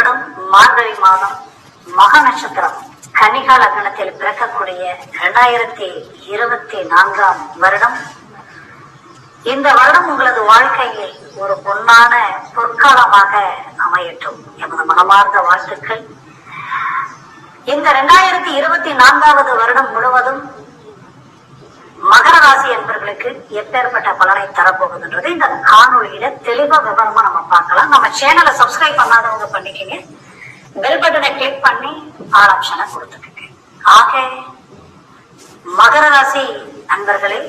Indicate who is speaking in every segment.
Speaker 1: வருடம் மார்கழி மாதம் மக நட்சத்திரம் கன்னிகா லக்னத்தில் பிறக்கக்கூடிய இரண்டாயிரத்தி இருபத்தி நான்காம் வருடம். இந்த வருடம் உங்களது வாழ்க்கையில் ஒரு பொன்னான பொற்காலமாக அமையட்டும். எமது மனமார்ந்த வாழ்த்துக்கள். இந்த இரண்டாயிரத்தி இருபத்தி நான்காவது வருடம் முழுவதும் மகர ராசி என்பர்களுக்கு எப்பேற்பட்ட பலனை தரப்போகுதுன்றது இந்த காணொலியில தெளிவா விவரமா நம்ம பார்க்கலாம். நம்ம சேனலை சப்ஸ்கிரைப் பண்ணாதவங்க பண்ணிக்கங்க. பெல் பட்டனை கிளிக் பண்ணி ஆல் ஆப்ஷனை கொடுத்துக்கங்க. ஆக மகர ராசி அன்பர்களே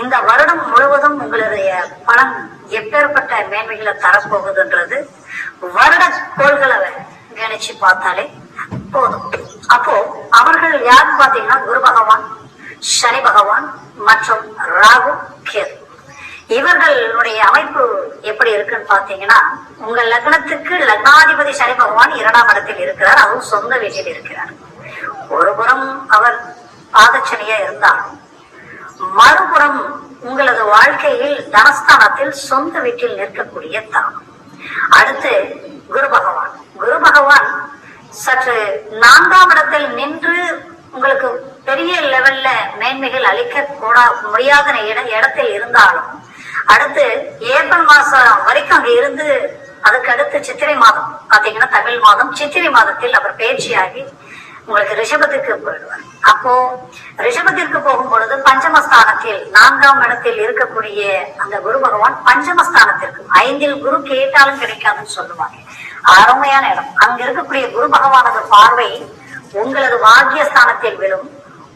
Speaker 1: இந்த வருடம் முழுவதும் உங்களுடைய பலன் எப்பேற்பட்ட மேன்மைகளை தரப்போகுதுன்றது வருட கோள்களை கணிச்சு பார்த்தாலே போதும். அப்போ அவர்கள் யாருன்னு பாத்தீங்கன்னா குரு பகவான் சனி பகவான் மற்றும் ராகு கேது. இவர்களுடைய அமைப்பு எப்படி இருக்குன்னு பாத்தீங்கன்னா உங்க லக்னத்துக்கு லக்னாதிபதி சனி பகவான் இரண்டாம் இடத்தில் இருக்கிறார். அதுவும் சொந்த வீட்டில் இருக்கிறார். ஒரு புறம் அவர் பாதச்சனியா இருந்தாலும் மறுபுறம் உங்களது வாழ்க்கையில் தனஸ்தானத்தில் சொந்த வீட்டில் நிற்கக்கூடிய தருணம் அடுத்து குரு பகவான். குரு பகவான் சற்று நான்காம் இடத்தில் நின்று உங்களுக்கு பெரிய லெவல்ல மேன்மைகள் அளிக்க கூடா முடியாத இடத்தில் இருந்தாலும் அடுத்து ஏப்ரல் மாசம் வரைக்கும் அங்க இருந்து அதுக்கு அடுத்து சித்திரை மாதம் பாத்தீங்கன்னா தமிழ் மாதம் சித்திரை மாதத்தில் அவர் பயிற்சியாகி உங்களுக்கு ரிஷபத்துக்கு போயிடுவார். அப்போ ரிஷபத்திற்கு போகும் பொழுது பஞ்சமஸ்தானத்தில் நான்காம் இடத்தில் இருக்கக்கூடிய அந்த குரு பகவான் பஞ்சமஸ்தானத்திற்கு ஐந்தில் குரு கேட்டாலும் கிடைக்காதுன்னு சொல்லுவாங்க. அருமையான இடம். அங்க இருக்கக்கூடிய குரு பகவானது பார்வை உங்களது பாக்கியஸ்தானத்தில் விழும்.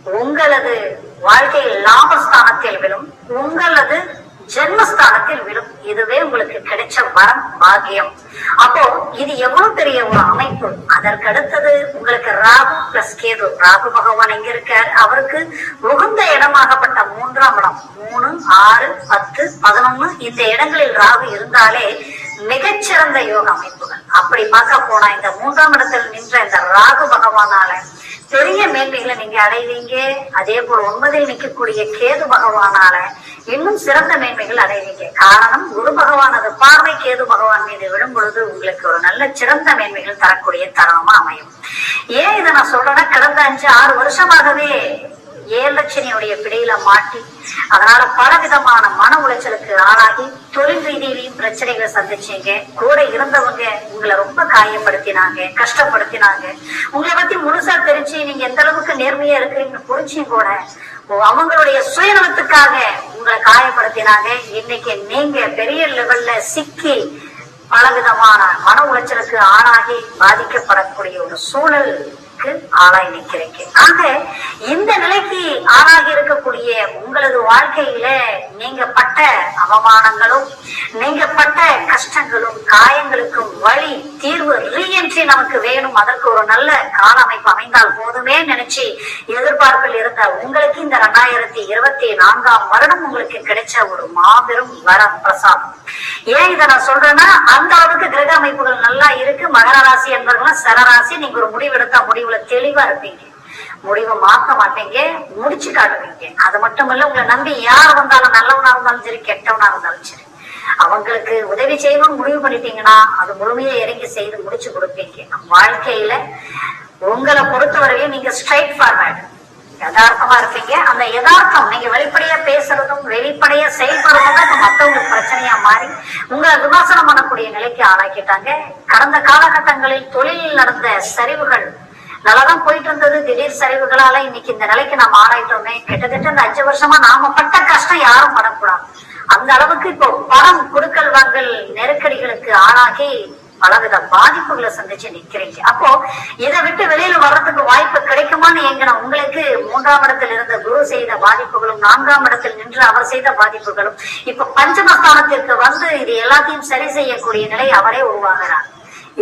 Speaker 1: உங்களது வாழ்க்கையில் லாபஸ்தானத்தில் விழும். உங்களது ஜென்மஸ்தானத்தில் விழும். இதுவே உங்களுக்கு கிடைச்ச வரம் பாக்கியம். அப்போ இது எவ்வளவு பெரிய ஒரு அமைப்பு? அதற்கு அடுத்தது உங்களுக்கு ராகு பிளஸ் கேது. ராகு பகவான் எங்க இருக்கார்? அவருக்கு உகந்த இடமாகப்பட்ட மூன்றாம் இடம். மூணு ஆறு பத்து பதினொன்னு. இந்த இடங்களில் ராகு இருந்தாலே மிகச்சிறந்த யோக அமைப்புகள். அப்படி பார்க்க போனா இந்த மூன்றாம் இடத்தில் நின்ற இந்த ராகு பகவானால பெரிய மேன்மைகளை நீங்க அடைவீங்க. அதே போல் ஒன்பதில் நிற்கக்கூடிய கேது பகவானால இன்னும் சிறந்த மேன்மைகள் அடைவீங்க. காரணம் குரு பகவானது பார்வை கேது பகவான் மீது விழும் பொழுது உங்களுக்கு ஒரு நல்ல சிறந்த மேன்மைகள் தரக்கூடிய தருணமா அமையும். ஏன் இதை நான் சொல்றேன்னா கடந்த அஞ்சு ஆறு வருஷமாகவே ஏழு பிடியில மாட்டி அதனால பல விதமான மன உளைச்சலுக்கு ஆளாகி தொழில் ரீதியிலையும் பிரச்சனைகளை சந்திச்சீங்க. கூட இருந்தவங்க உங்களை ரொம்ப காயப்படுத்தினாங்க கஷ்டப்படுத்தினாங்க. உங்களை பத்தி முழுசா தெரிஞ்சு நீங்க எந்த அளவுக்கு நேர்மையா இருக்கிறீங்கன்னு புரிஞ்சும் கூட அவங்களுடைய சுயநலத்துக்காக உங்களை காயப்படுத்தினாங்க. இன்னைக்கு நீங்க பெரிய லெவல்ல சிக்கி பலவிதமான மன உளைச்சலுக்கு ஆளாகி பாதிக்கப்படக்கூடிய ஒரு சூழல் நிலைக்கு ஆளாய் நிற்கிறீங்க ஆக இந்த நிலைக்கு ஆளாகி இருக்கக்கூடிய உங்களது வாழ்க்கையில நீங்க பட்ட அவமானங்களும் நீங்க பட்ட கஷ்டங்களும் காயங்களுக்கும் வழி தீர்வு ரீஎன்ட்ரி நமக்கு வேணும். அதற்கு ஒரு நல்ல கால அமைப்பு அமைந்தால் போதுமே நினைச்சு எதிர்பார்ப்பில் இருந்த உங்களுக்கு இந்த ரெண்டாயிரத்தி இருபத்தி நான்காம் வருடம் உங்களுக்கு கிடைச்ச ஒரு மாபெரும் வரம் பிரசாதம். ஏன் இதை நான் சொல்றேன்னா அந்த அளவுக்கு கிரக அமைப்புகள் நல்லா இருக்கு. மகர ராசி என்பவர்கள் சரராசி நீங்க ஒரு முடிவு முடிவுல தெளிவா இருப்பீங்க. முடிவை மாத்த மாட்டீங்க முடிச்சு காட்டுவீங்க அது மட்டும் இல்ல உங்களை நம்பி யார் வந்தாலும் நல்லவனா இருந்தாலும் சரி கெட்டவனா இருந்தாலும் சரி அவங்களுக்கு உதவி செய்யணும்னு முடிவு பண்ணிட்டீங்கன்னா அது முழுமையா இறங்கி செய்து முடிச்சு கொடுப்பீங்க. வாழ்க்கையில உங்களை பொறுத்தவரையும் நீங்க ஸ்ட்ரைட் ஃபார்வேர்டு யதார்த்தமா இருப்பீங்க. அந்த யதார்த்தம் நீங்க வெளிப்படையா பேசுறதும் வெளிப்படையா செயல்படுறதும் தான் மத்தவங்களுக்கு பிரச்சனையா மாறி உங்களை விமர்சனம் பண்ணக்கூடிய நிலைக்கு ஆளாக்கிட்டாங்க. கடந்த காலகட்டங்களில் தொழிலில் நடந்த சரிவுகள் நல்லாதான் போயிட்டு இருந்தது. திடீர் சரிவுகளால இன்னைக்கு இந்த நிலைக்கு நாம் ஆளாயிட்டோமே கிட்டத்தட்ட இந்த அஞ்சு வருஷமா நாம பட்ட கஷ்டம் யாரும் படக்கூடாது. அந்த அளவுக்கு இப்போ பணம் கொடுக்கல் வாங்கல் நெருக்கடிகளுக்கு ஆளாகி பலவித பாதிப்புகளை சந்திச்சு நிக்கிறீங்க. அப்போ இதை விட்டு வெளியில வர்றதுக்கு வாய்ப்பு கிடைக்குமான்னு எங்கன உங்களுக்கு மூன்றாம் இடத்தில் இருந்த குரு செய்த பாதிப்புகளும் நான்காம் இடத்தில் நின்று அவர் செய்த பாதிப்புகளும் இப்ப பஞ்சமஸ்தானத்திற்கு வந்து இது எல்லாத்தையும் சரி செய்யக்கூடிய நிலை அவரே உருவாகிறார்.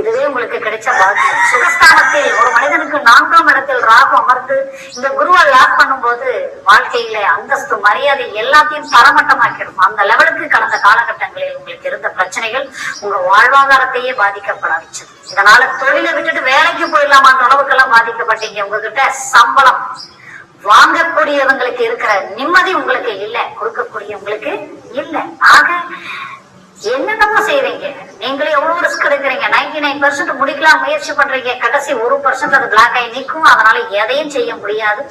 Speaker 1: இதுவே உங்களுக்கு கிடைச்ச பாக்கியம். சுகஸ்தானத்தில் ஒரு மனிதனுக்கு நான்காம் இடத்தில் ராகு அமர்ந்து இந்த குருவை லாக் பண்ணும்போது வாழ்க்கையில அந்தஸ்து மரியாதை எல்லாத்தையும் தரமட்டமாக்கிடும். அந்த லெவலுக்கு கடந்த காலகட்டங்களில் உங்களுக்கு இருந்த பிரச்சனைகள் உங்க வாழ்வாதாரத்தையே பாதிக்கப்பட வச்சது இதனால தொழிலை விட்டுட்டு வேலைக்கு போயிடலாமான்ற அளவுக்கு எல்லாம் பாதிக்கப்பட்டீங்க. உங்ககிட்ட சம்பளம் வாங்கக்கூடியவங்களுக்கு இருக்கிற நிம்மதி உங்களுக்கு இல்ல. கொடுக்கக்கூடியவங்களுக்கு இல்ல. ஆக என்னென்னமா செய்றீங்க. நீங்களே எவ்வளவு ரிஸ்க் எடுக்கிறீங்க? நைன்டி நைன் பர்சன்ட் முடிக்கலாம் முயற்சி பண்றீங்க. கடைசி ஒரு பர்சன்ட் அது பிளாக் ஆகி நிற்கும். அதனால எதையும் செய்ய முடியாது.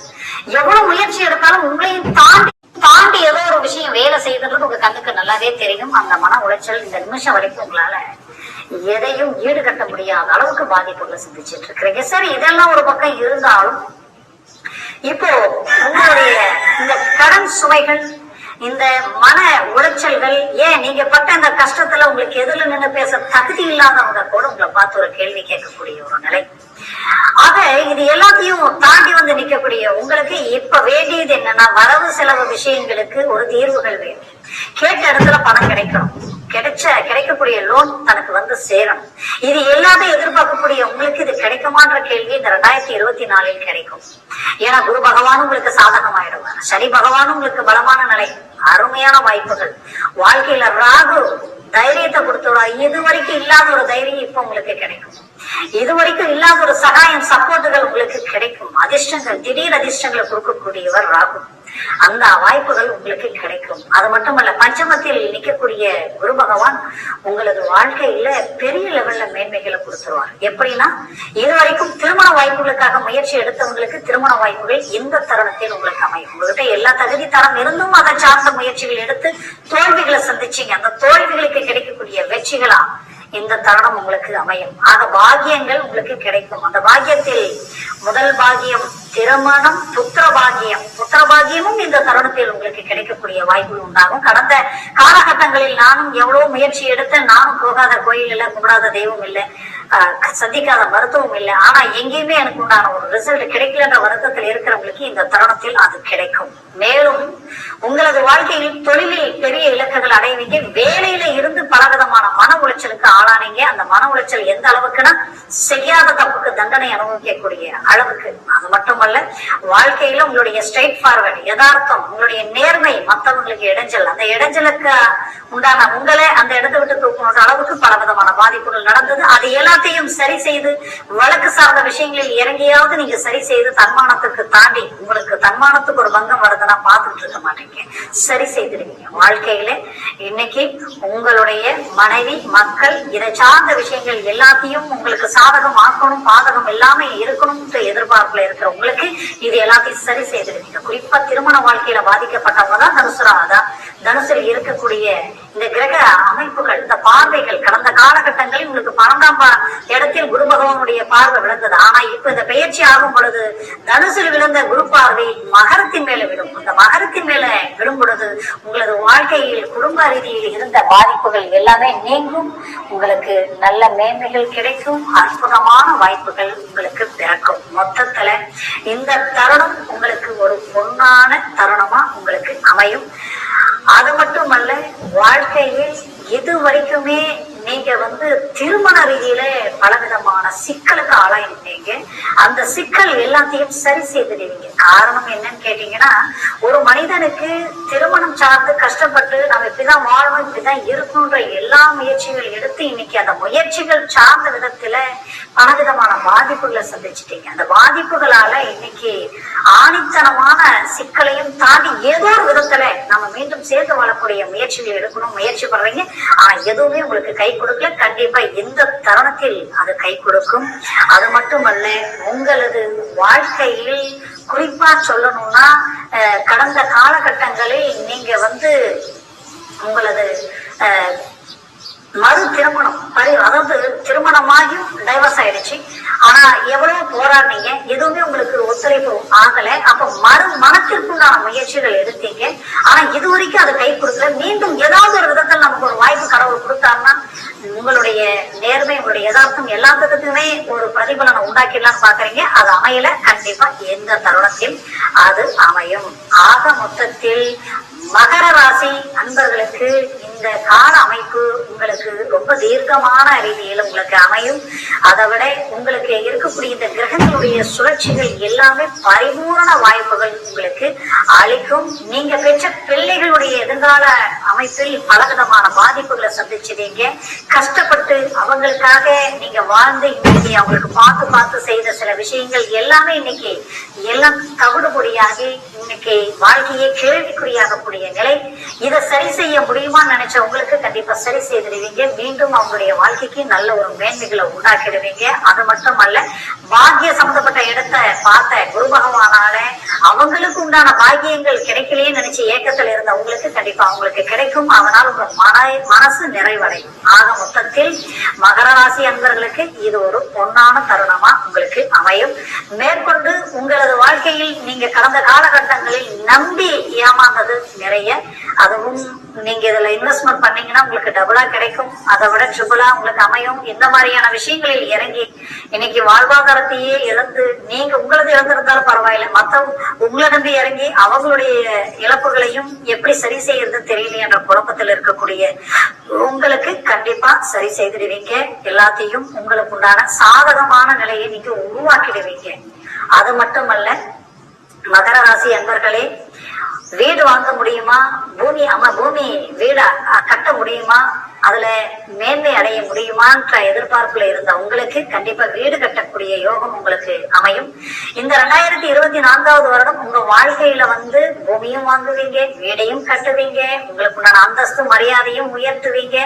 Speaker 1: எவ்வளவு முயற்சி எடுத்தாலும் உங்களையும் தாண்டி தாண்டி ஏதோ ஒரு விஷயம் வேலை செய்துன்றது உங்க கண்ணுக்கு நல்லாவே தெரியும். அந்த மன உளைச்சல் இந்த நிமிஷம் வரைக்கும் உங்களால எதையும் ஈடுகட்ட முடியாத அளவுக்கு பாதிப்புகளை சிந்திச்சிட்டு இருக்கிறீங்க. சரி இதெல்லாம் ஒரு பக்கம் இருந்தாலும் இப்போ உங்களுடைய இந்த கடன் சுவைகள் இந்த மன உளைச்சல்கள் ஏன் நீங்க பட்ட அந்த கஷ்டத்துல உங்களுக்கு எதிரில நின்னு பேச தகுதி இல்லாதவங்க கூட உங்களை பார்த்து ஒரு கேள்வி கேட்கக்கூடிய ஒரு நிலை. ஆக இது எல்லாத்தையும் தாண்டி வந்து நிக்கக்கூடிய உங்களுக்கு இப்ப வேண்டியது என்னன்னா வரவு செலவு விஷயங்களுக்கு ஒரு தீர்வுகள் வேண்டும் கேட்ட இடத்துல பணம் கிடைக்கணும். கிடைச்ச கிடைக்கக்கூடிய லோன் தனக்கு வந்து சேரும் இது எல்லாமே எதிர்பார்க்கக்கூடிய உங்களுக்கு இது கிடைக்குமான்ற கேள்வி இந்த ரெண்டாயிரத்தி இருபத்தி நாலில் கிடைக்கும். ஏன்னா குரு பகவான் உங்களுக்கு சாதகமாயிடுவார். சனி பகவான் உங்களுக்கு பலமான நிலை அருமையான வாய்ப்புகள். வாழ்க்கையில ராகு தைரியத்தை கொடுத்துடா இது வரைக்கும் இல்லாத ஒரு தைரியம் இப்ப உங்களுக்கு கிடைக்கும். இது வரைக்கும் இல்லாத ஒரு சகாயம் சப்போர்ட்டுகள் உங்களுக்கு கிடைக்கும். அதிர்ஷ்டங்கள் திடீர் அதிர்ஷ்டங்களை கொடுக்கக்கூடியவர் ராகு. அந்த வாய்ப்புகள் உங்களுக்கு கிடைக்கும். அது மட்டுமல்ல பஞ்சமத்தில் நிற்கக்கூடிய குரு பகவான் உங்களது வாழ்க்கையில பெரிய லெவல்ல மேன்மைகளை கொடுத்துருவார். எப்படின்னா இதுவரைக்கும் திருமண வாய்ப்புகளுக்காக முயற்சி எடுத்தவங்களுக்கு திருமண வாய்ப்புகள் இந்த தருணத்தில் உங்களுக்கு அமையும். உங்ககிட்ட எல்லா தகுதி தரம் இருந்தும் அதை சார்ந்த முயற்சிகள் எடுத்து தோல்விகளை சந்திச்சீங்க. அந்த தோல்விகளுக்கு கிடைக்கக்கூடிய வெற்றிகளா இந்த தருணம் உங்களுக்கு அமையும். ஆக பாகியங்கள் உங்களுக்கு கிடைக்கும். அந்த பாகியத்தில் முதல் பாகியம் திருமணம் புத்திரபாகியம். புத்திரபாகியமும் இந்த தருணத்தில் உங்களுக்கு கிடைக்கக்கூடிய வாய்ப்பு உண்டாகும். கடந்த காலகட்டங்களில் நானும் எவ்வளவு முயற்சி எடுத்தேன் நானும் போகாத கோயில் இல்லை கும்பிடாத தெய்வம் இல்லை. ஆஹ் சந்திக்காத மருத்துவம் இல்லை. ஆனா எங்கேயுமே எனக்கு உண்டான ஒரு ரிசல்ட் கிடைக்கலன்ற வருத்தத்தில் இருக்கிறவங்களுக்கு இந்த தருணத்தில் அது கிடைக்கும். மேலும் உங்களது வாழ்க்கையில் தொழிலில் பெரிய இலக்குகள் அடைவீங்க. வேலையில இருந்து பலவிதமான மன உளைச்சலுக்கு ஆளானீங்க. அந்த மன உளைச்சல் எந்த அளவுக்குன்னா செய்யாத தப்புக்கு தண்டனை அனுபவிக்கக்கூடிய அளவுக்கு. அது மட்டும் மட்டுமல்ல வாழ்க்கையில உங்களுடைய ஸ்ட்ரைட் ஃபார்வர்ட் யதார்த்தம் உங்களுடைய நேர்மை மத்தவங்களுக்கு இடைஞ்சல். அந்த இடைஞ்சலுக்கு உண்டான உங்களை அந்த இடத்தை விட்டு தூக்கணுன்ற அளவுக்கு பல விதமான பாதிப்புகள் நடந்தது. அது எல்லாத்தையும் சரி செய்து வழக்கு சார்ந்த விஷயங்களில் இறங்கியாவது நீங்க சரி செய்து தன்மானத்துக்கு தாண்டி உங்களுக்கு தன்மானத்துக்கு ஒரு பங்கம் வருதுன்னா பார்த்துட்டு இருக்க மாட்டீங்க சரி செய்திருக்கீங்க. வாழ்க்கையில இன்னைக்கு உங்களுடைய மனைவி மக்கள் இதை சார்ந்த விஷயங்கள் எல்லாத்தையும் உங்களுக்கு சாதகம் ஆக்கணும் பாதகம் எல்லாமே இருக்கணும்ன்ற எதிர்பார்ப்புல இருக்கிற உங்களை பெண்களுக்கு இது எல்லாத்தையும் சரி செய்திருக்கீங்க குறிப்பா திருமண வாழ்க்கையில பாதிக்கப்பட்டவங்க தான் தனுசு ராதா தனுசுல இருக்கக்கூடிய இந்த கிரக அமைப்புகள் இந்த பார்வைகள் கடந்த காலகட்டங்களில் உங்களுக்கு பன்னெண்டாம் இடத்தில் குரு பகவானுடைய பார்வை விழுந்தது. ஆனா இப்ப இந்த பெயர்ச்சி ஆகும் பொழுது தனுசில் விழுந்த குரு பார்வை மகரத்தின் மேல விடும் அந்த மகரத்தின் மேல விடும் பொழுது உங்களது வாழ்க்கையில் குடும்ப ரீதியில் இருந்த பாதிப்புகள் எல்லாமே நீங்கும். உங்களுக்கு நல்ல மேன்மைகள் கிடைக்கும். அற்புதமான வாய்ப்புகள் உங்களுக்கு பிறக்கும். மொத்தத்துல இந்த தருணம் உங்களுக்கு ஒரு பொன்னான தருணமா உங்களுக்கு அமையும் அது மட்டுமல்ல வாழ்க்கையில் இது வரைக்குமே நீங்க வந்து திருமண ரீதியில பலவிதமான சிக்கலுக்கு ஆளாயிருந்தீங்க அந்த சிக்கல் எல்லாத்தையும் சரி செய்திடுவீங்க. காரணம் என்னன்னு கேட்டீங்கன்னா ஒரு மனிதனுக்கு திருமணம் சார்ந்து கஷ்டப்பட்டு நம்ம இப்படிதான் வாழணும் இப்படிதான் இருக்கணும்ன்ற எல்லா முயற்சிகள் எடுத்து இன்னைக்கு அந்த முயற்சிகள் சார்ந்த விதத்துல பலவிதமான பாதிப்புகளை சந்திச்சிட்டீங்க. அந்த பாதிப்புகளால இன்னைக்கு ஆணித்தனமான சிக்கலையும் தாண்டி ஏதோ ஒரு விதத்துல நம்ம மீண்டும் சேர்ந்து வாழக்கூடிய முயற்சிகள் எடுக்கணும் முயற்சி பண்றீங்க. ஆனா எதுவுமே உங்களுக்கு கை கொடுக்கல. கண்டிப்பா இந்த தருணத்தில் அது கை கொடுக்கும். அது மட்டுமல்ல உங்களது வாழ்க்கையில் குறிப்பா சொல்லணும்னா கடந்த காலகட்டங்களில் நீங்க வந்து உங்களது மறு திருமணம் அதாவது திருமணமாகியும் டைவர்ஸ் ஆயிடுச்சு. ஆனா எவ்வளவு போற எதுவும் ஆகல. அப்ப மறு மனத்திற்குண்டான முயற்சிகள் எடுத்தீங்க. ஆனா இது வரைக்கும் அது கை கொடுக்கல. மீண்டும் ஏதாவது ஒரு விதத்தில் நமக்கு ஒரு வாய்ப்பு கடவுள் கொடுத்தாருன்னா உங்களுடைய நேர்மை உங்களுடைய யதார்த்தம் எல்லாத்துக்குமே ஒரு பிரதிபலனை உண்டாக்கிடலாம்னு பாக்குறீங்க அது அமையல. கண்டிப்பா எந்த தருணத்தில் அது அமையும். ஆக மொத்தத்தில் மகர ராசி அன்பர்களுக்கு இந்த கால அமைப்பு உங்களுக்கு ரொம்ப தீர்க்கமான ரீதியில் உங்களுக்கு அமையும். அதை விட உங்களுக்கு இருக்கக்கூடிய இந்த கிரகங்களுடைய சுழற்சிகள் எல்லாமே பரிபூரண வாய்ப்புகள் உங்களுக்கு அளிக்கும். நீங்க பெற்ற பிள்ளைகளுடைய எதிர்கால அமைப்பில் பலவிதமான பாதிப்புகளை சந்திச்சிருங்க கஷ்டப்பட்டு அவங்களுக்காக நீங்க வாழ்ந்து இன்னைக்கு அவங்களுக்கு பார்த்து பார்த்து செய்த சில விஷயங்கள் எல்லாமே இன்னைக்கு எல்லாம் தவிடுபொடியாகி இன்னைக்கு வாழ்க்கையே கேள்விக்குறியாகக்கூடிய நிலை. இதை சரி செய்ய முடியுமா நினைச்சவங்களுக்கு கண்டிப்பா சரி செய்திருவீங்க மீண்டும் அவங்களுடைய வாழ்க்கைக்கு நல்ல ஒரு மேன்மைகளை உண்டாக்கிடுவீங்க. அது மட்டுமல்ல பாக்கிய சம்பந்தப்பட்ட இடத்த பார்த்த குரு பகவானால அவங்களுக்கு உண்டான பாக்கியங்கள் கிடைக்கலையே நினைச்சு ஏக்கத்துல இருந்த உங்களுக்கு கண்டிப்பா அவங்களுக்கு கிடைக்கும். அதனால் உங்க மன மனசு நிறைவடையும். ஆக மொத்தத்தில் மகர ராசி அன்பர்களுக்கு இது ஒரு பொன்னான தருணமா உங்களுக்கு அமையும். மேற்கொண்டு உங்களது வாழ்க்கையில் நீங்க கடந்த காலகட்டங்களில் நம்பி ஏமாந்தது நிறைய. அதுவும் நீங்க இதுல இன்வெஸ்ட்மெண்ட் பண்ணீங்கன்னா உங்களுக்கு டபுளா கிடைக்கும். அதை விட ட்ரிபிளா உங்களுக்கு அமையும். இந்த மாதிரியான விஷயங்களில் இறங்கி இன்னைக்கு வாழ்வாதாரத்தையே இழந்து நீங்க உங்களது இழந்திருந்தாலும் பரவாயில்ல. மத்தவங்க உங்களை நம்பி இறங்கி அவங்களுடைய இழப்புகளையும் எப்படி சரி செய்யறது தெரியல என்ற குழப்பத்தில் இருக்கக்கூடிய உங்களுக்கு கண்டிப்பா சரி செய்திடுவீங்க. எல்லாத்தையும் உங்களுக்கு உண்டான சாதகமான நிலையை நீங்க உருவாக்கிடுவீங்க. அது மட்டுமல்ல மகர ராசி அன்பர்களே வீடு வாங்க முடியுமா? பூமி ஆமா பூமி வீடு கட்ட முடியுமா? அதுல மேன்மை அடைய முடியுமான்ற எதிர்பார்ப்புல இருந்த உங்களுக்கு கண்டிப்பா வீடு கட்டக்கூடிய யோகம் உங்களுக்கு அமையும். இந்த ரெண்டாயிரத்தி இருபத்தி நான்காவது வருடம் உங்க வாழ்க்கையில வந்து பூமியும் வாங்குவீங்க வீடையும் கட்டுவீங்க உங்களுக்கு உண்டான அந்தஸ்து மரியாதையும் உயர்த்துவீங்க.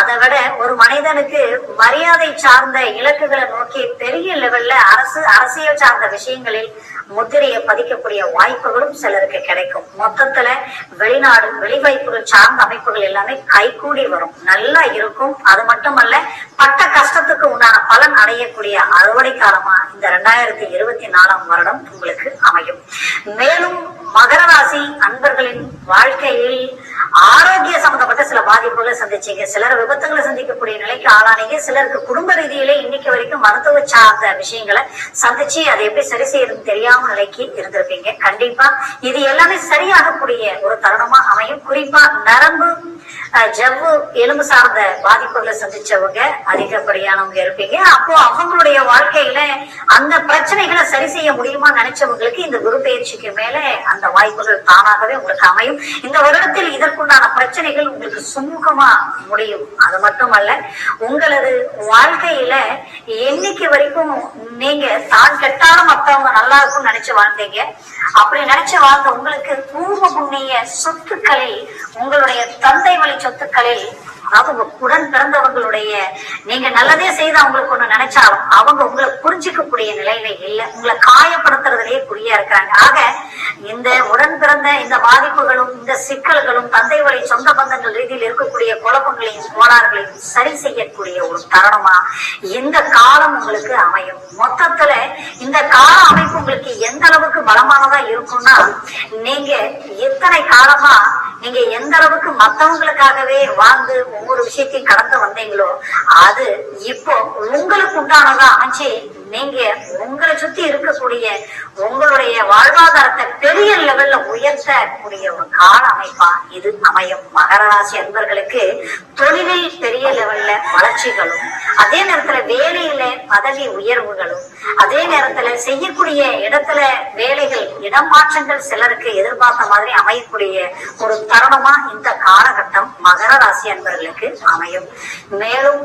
Speaker 1: அதை விட ஒரு மனிதனுக்கு மரியாதை சார்ந்த இலக்குகளை நோக்கி பெரிய லெவல்ல அரசு அரசியல் சார்ந்த விஷயங்களில் முத்திரையை பதிக்கக்கூடிய வாய்ப்புகளும் சிலருக்கு கிடைக்கும். மொத்தத்துல வெளிநாடு வெளிவாய்ப்புகள் சார்ந்த அமைப்புகள் எல்லாமே கைகூடி வரும். நல்லா இருக்கும். அது மட்டுமல்ல பட்ட கஷ்டத்துக்கு உண்டான பலன் அடையக்கூடிய அறுவடை காலமா இந்த ரெண்டாயிரத்தி இருபத்தி நாலாம் வருடம் உங்களுக்கு அமையும். மேலும் மகர ராசி அன்பர்களின் வாழ்க்கையில் ஆரோக்கிய சம்பந்தப்பட்ட சில பாதிப்புகளை சந்திச்சீங்க. சிலர் விபத்துகளை சந்திக்கக்கூடிய நிலைக்கு ஆளானீங்க. சிலருக்கு குடும்ப ரீதியிலே இன்னைக்கு வரைக்கும் மருத்துவ சார்ந்த விஷயங்களை சந்திச்சு அதை எப்படி சரி செய்யறதுன்னு தெரியாம நிலைக்கு இருந்திருப்பீங்க. கண்டிப்பா இது எல்லாமே சரியாகக்கூடிய ஒரு தருணமா அமையும். குறிப்பா நரம்பு ஜவ்வு எலும்பு சார்ந்த பாதிப்புகளை சந்திச்சவங்க அதிகப்படியானவங்க இருப்பீங்க. அப்போ அவங்களுடைய வாழ்க்கையில அந்த பிரச்சனைகளை சரி செய்ய முடியுமா நினைச்சவங்களுக்கு இந்த குரு பயிற்சிக்கு மேல அந்த வாய்ப்புகள் தானாகவே உங்களுக்கு அமையும். இந்த வருடத்தில் இதற்குண்டான பிரச்சனைகள் உங்களுக்கு சுமூகமா முடியும். அது மட்டுமல்ல உங்களது வாழ்க்கையில என்னைக்கு வரைக்கும் நீங்க தான் கெட்டாலும் மத்தவங்க நல்லா இருக்கும்னு நினைச்சு வாழ்ந்தீங்க. அப்படி நினைச்சு வாழ்ந்த உங்களுக்கு பூர்வ புண்ணிய சொத்துக்களில் உங்களுடைய தந்தை வழி சொத்துக்களில் அவங்க உடன் பிறந்தவங்களுடைய நீங்க நல்லதே செய்து அவங்களுக்கு ஒண்ணு நினைச்சாலும் அவங்க உங்களை புரிஞ்சுக்கக்கூடிய நிலையில இல்ல. உங்களை காயப்படுத்துறதுலயே குறியா இருக்கிறாங்க ஆக இந்த உடன் பிறந்த இந்த பாதிப்புகளும் இந்த சிக்கல்களும் தந்தை வழி சொந்த பந்தங்கள் ரீதியில் இருக்கக்கூடிய குழப்பங்களையும் கோளாறுகளையும் சரி செய்யக்கூடிய ஒரு தருணமா இந்த காலம் உங்களுக்கு அமையும். மொத்தத்துல இந்த கால அமைப்பு உங்களுக்கு எந்த அளவுக்கு பலமானதா இருக்கும்னா நீங்க எத்தனை காலமா நீங்க எந்த அளவுக்கு மத்தவங்களுக்காகவே வாழ்ந்து ஒவ்வொரு விஷயத்தையும் கடந்து வந்தீங்களோ அது இப்போ உங்களுக்கு உண்டானதா அமைச்சு நீங்க உங்களை சுத்தி இருக்கக்கூடிய உங்களுடைய வாழ்வாதாரத்தை பெரிய லெவல்ல உயர்த்தக்கூடிய ஒரு கால அமைப்பா இது அமையும். மகர ராசி அன்பர்களுக்கு தொழிலில் பெரிய லெவல்ல வளர்ச்சிகளும் அதே நேரத்துல வேலையில பதவி உயர்வுகளும் அதே நேரத்துல செய்யக்கூடிய இடத்துல வேலை இடமாற்றங்கள் சிலருக்கு எதிர்பார்த்த மாதிரி அமையக்கூடிய ஒரு தருணமா இந்த காலகட்டம் மகர ராசி அன்பர்களுக்கு அமையும். மேலும்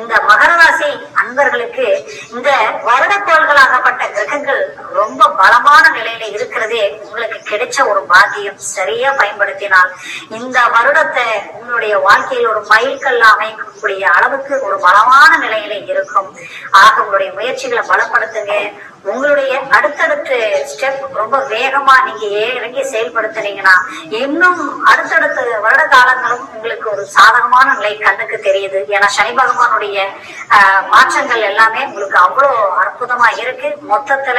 Speaker 1: இந்த மகர ராசி அன்பர்களுக்கு இந்த வருடக்கோள்களாகப்பட்ட கிரகங்கள் ரொம்ப பலமான நிலையில இருக்கிறதே உங்களுக்கு கிடைச்ச ஒரு பாக்கியம். சரியா பயன்படுத்தினால் இந்த வருடத்தை உங்களுடைய வாழ்க்கையில் ஒரு மைல்கல்ல அமைக்கக்கூடிய அளவுக்கு ஒரு பலமான நிலையில இருக்கும். ஆக உங்களுடைய முயற்சிகளை பலப்படுத்துங்க. உங்களுடைய அடுத்தடுத்த ஸ்டெப் ரொம்ப வேகமா நீங்க ஏ- இறங்கி செயல்படுத்துனீங்கன்னா இன்னும் அடுத்தடுத்த வருட காலங்களும் உங்களுக்கு ஒரு சாதகமான நிலை கண்ணுக்கு தெரியுது. ஏன்னா சனி பகவானுடைய மாற்றங்கள் எல்லாமே உங்களுக்கு அவ்வளோ அற்புதமா இருக்கு. மொத்தத்துல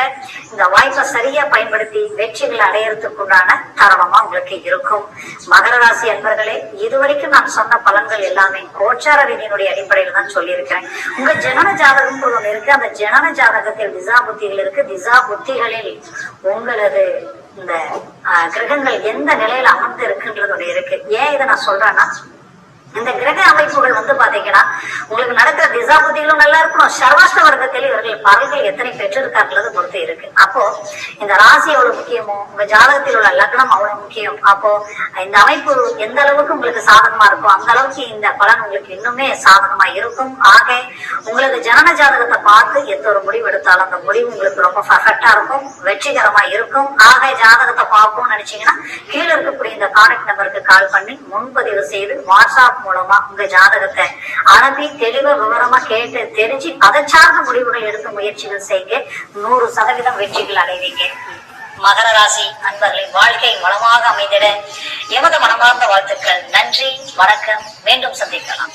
Speaker 1: இந்த வாய்ப்பை சரியா பயன்படுத்தி வெற்றிகள் அடையறதுக்குண்டான தருணமா உங்களுக்கு இருக்கும். மகர ராசி அன்பர்களே இதுவரைக்கும் நான் சொன்ன பலன்கள் எல்லாமே கோச்சார விதியினுடைய அடிப்படையில் தான் சொல்லியிருக்கிறேன். உங்க ஜனன ஜாதகம் ஒன்று இருக்கு. அந்த ஜனன ஜாதகத்தில் திசா புத்திகள் இருக்கு. திசா புத்திகளில் உங்களது இந்த கிரகங்கள் எந்த நிலையில அமர்ந்து இருக்குன்றது ஒண்ணு இருக்கு. ஏன் இதை நான் சொல்றேன்னா இந்த கிரக அமைப்புகள் வந்து பாத்தீங்கன்னா உங்களுக்கு நடக்கிற திசா புத்திகளும் நல்லா இருக்கணும். சர்வாஷ்ட வர்க்கத்தில் இவர்கள் பறவைகள் எத்தனை பெற்றிருக்காங்கிறது பொறுத்து இருக்கு. அப்போ இந்த ராசி எவ்வளவு முக்கியமோ உங்க ஜாதகத்தில் உள்ள லக்னம் அவ்வளவு முக்கியம். அப்போ இந்த அமைப்பு எந்த அளவுக்கு உங்களுக்கு சாதகமா இருக்கோ அந்த அளவுக்கு இந்த பலன் உங்களுக்கு இன்னுமே சாதகமா இருக்கும். ஆக உங்களுக்கு ஜனன ஜாதகத்தை பார்த்து எந்த ஒரு முடிவு எடுத்தாலும் அந்த முடிவு உங்களுக்கு ரொம்ப பர்ஃபெக்டா இருக்கும் வெற்றிகரமா இருக்கும். ஆக ஜாதகத்தை பார்ப்போம்னு நினைச்சீங்கன்னா கீழே இருக்கக்கூடிய இந்த கான்டாக்ட் நம்பருக்கு கால் பண்ணி முன்பதிவு செய்து வாட்ஸ்அப் மூலமா உங்க ஜாதகத்தை அனுப்பி தெளிவா விவரமா கேட்டு தெரிஞ்சு அதை சார்ந்த முடிவுகள் எடுத்து முயற்சிகள் செய்ய நூறு சதவீதம் வெற்றிகள் அடைவீங்க. மகர ராசி அன்பர்களின் வாழ்க்கை வளமாக அமைந்திட எமது மனமார்ந்த வாழ்த்துக்கள். நன்றி வணக்கம். மீண்டும் சந்திக்கலாம்.